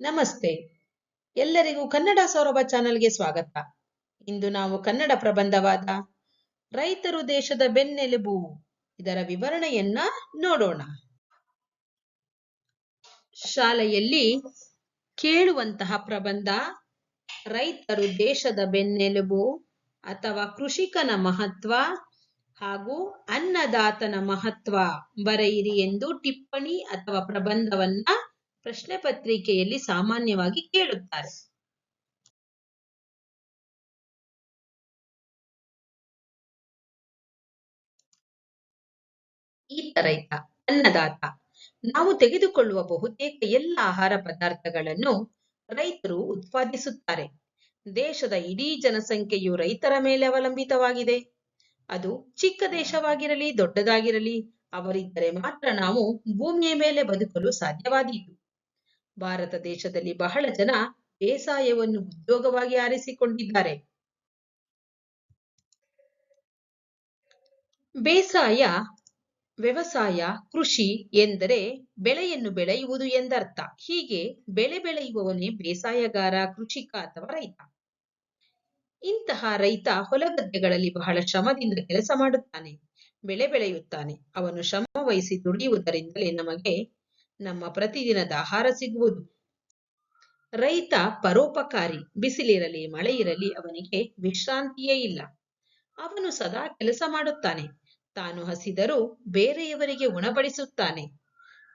ನಮಸ್ತೆ. ಎಲ್ಲರಿಗೂ ಕನ್ನಡ ಸೌರಭ ಚಾನೆಲ್ಗೆ ಸ್ವಾಗತ. ಇಂದು ನಾವು ಕನ್ನಡ ಪ್ರಬಂಧವಾದ ರೈತರು ದೇಶದ ಬೆನ್ನೆಲುಬು ಇದರ ವಿವರಣೆಯನ್ನ ನೋಡೋಣ. ಶಾಲೆಯಲ್ಲಿ ಕೇಳುವಂತಹ ಪ್ರಬಂಧ, ರೈತರು ದೇಶದ ಬೆನ್ನೆಲುಬು ಅಥವಾ ಕೃಷಿಕನ ಮಹತ್ವ ಹಾಗೂ ಅನ್ನದಾತನ ಮಹತ್ವ ಬರೆಯಿರಿ ಎಂದು ಟಿಪ್ಪಣಿ ಅಥವಾ ಪ್ರಬಂಧವನ್ನ ಪ್ರಶ್ನೆ ಪತ್ರಿಕೆಯಲ್ಲಿ ಸಾಮಾನ್ಯವಾಗಿ ಕೇಳುತ್ತಾರೆ. ಈತ ರೈತ, ಅನ್ನದಾತ. ನಾವು ತೆಗೆದುಕೊಳ್ಳುವ ಬಹುತೇಕ ಎಲ್ಲ ಆಹಾರ ಪದಾರ್ಥಗಳನ್ನು ರೈತರು ಉತ್ಪಾದಿಸುತ್ತಾರೆ. ದೇಶದ ಇಡೀ ಜನಸಂಖ್ಯೆಯು ರೈತರ ಮೇಲೆ ಅವಲಂಬಿತವಾಗಿದೆ. ಅದು ಚಿಕ್ಕ ದೇಶವಾಗಿರಲಿ, ದೊಡ್ಡದಾಗಿರಲಿ, ಅವರಿದ್ದರೆ ಮಾತ್ರ ನಾವು ಭೂಮಿಯ ಮೇಲೆ ಬದುಕಲು ಸಾಧ್ಯವಾದೀತು. ಭಾರತ ದೇಶದಲ್ಲಿ ಬಹಳ ಜನ ಬೇಸಾಯವನ್ನು ಉದ್ಯೋಗವಾಗಿ ಆರಿಸಿಕೊಂಡಿದ್ದಾರೆ. ಬೇಸಾಯ, ವ್ಯವಸಾಯ, ಕೃಷಿ ಎಂದರೆ ಬೆಳೆಯನ್ನು ಬೆಳೆಯುವುದು ಎಂದರ್ಥ. ಹೀಗೆ ಬೆಳೆ ಬೆಳೆಯುವವನೇ ಬೇಸಾಯಗಾರ, ಕೃಷಿಕ ಅಥವಾ ರೈತ. ಇಂತಹ ರೈತ ಹೊಲಗದ್ದೆಗಳಲ್ಲಿ ಬಹಳ ಶ್ರಮದಿಂದ ಕೆಲಸ ಮಾಡುತ್ತಾನೆ, ಬೆಳೆ ಬೆಳೆಯುತ್ತಾನೆ. ಅವನು ಶ್ರಮ ವಹಿಸಿ ದುಡಿಯುವುದರಿಂದಲೇ ನಮಗೆ ನಮ್ಮ ಪ್ರತಿದಿನದ ಆಹಾರ ಸಿಗುವುದು. ರೈತ ಪರೋಪಕಾರಿ, ಬಿಸಿಲಿರಲಿ ಮಳೆ ಇರಲಿ ಅವನಿಗೆ ವಿಶ್ರಾಂತಿಯೇ ಇಲ್ಲ. ಅವನು ಸದಾ ಕೆಲಸ ಮಾಡುತ್ತಾನೆ. ತಾನು ಹಸಿದರೂ ಬೇರೆಯವರಿಗೆ ಉಣಬಡಿಸುತ್ತಾನೆ.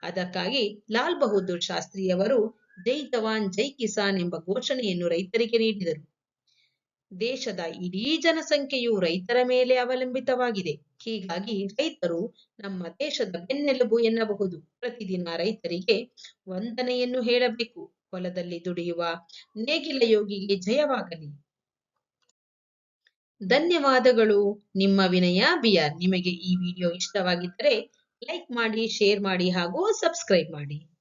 ಅದಕ್ಕಾಗಿ ಲಾಲ್ ಬಹದ್ದೂರ್ ಶಾಸ್ತ್ರಿಯವರು ಜೈ ಜವಾನ್, ಜೈ ಕಿಸಾನ್ ಎಂಬ ಘೋಷಣೆಯನ್ನು ರೈತರಿಗೆ ನೀಡಿದರು. ದೇಶದ ಇಡೀ ಜನಸಂಖ್ಯೆಯು ರೈತರ ಮೇಲೆ ಅವಲಂಬಿತವಾಗಿದೆ. ಹೀಗಾಗಿ ರೈತರು ನಮ್ಮ ದೇಶದ ಬೆನ್ನೆಲುಬು ಎನ್ನಬಹುದು. ಪ್ರತಿದಿನ ರೈತರಿಗೆ ವಂದನೆಯನ್ನು ಹೇಳಬೇಕು. ಹೊಲದಲ್ಲಿ ದುಡಿಯುವ ನೇಗಿಲ ಯೋಗಿಗೆ ಜಯವಾಗಲಿ. ಧನ್ಯವಾದಗಳು. ನಿಮ್ಮ ವಿನಯ ಬಿಆರ್. ನಿಮಗೆ ಈ ವಿಡಿಯೋ ಇಷ್ಟವಾಗಿದ್ದರೆ ಲೈಕ್ ಮಾಡಿ, ಶೇರ್ ಮಾಡಿ ಹಾಗೂ ಸಬ್ಸ್ಕ್ರೈಬ್ ಮಾಡಿ.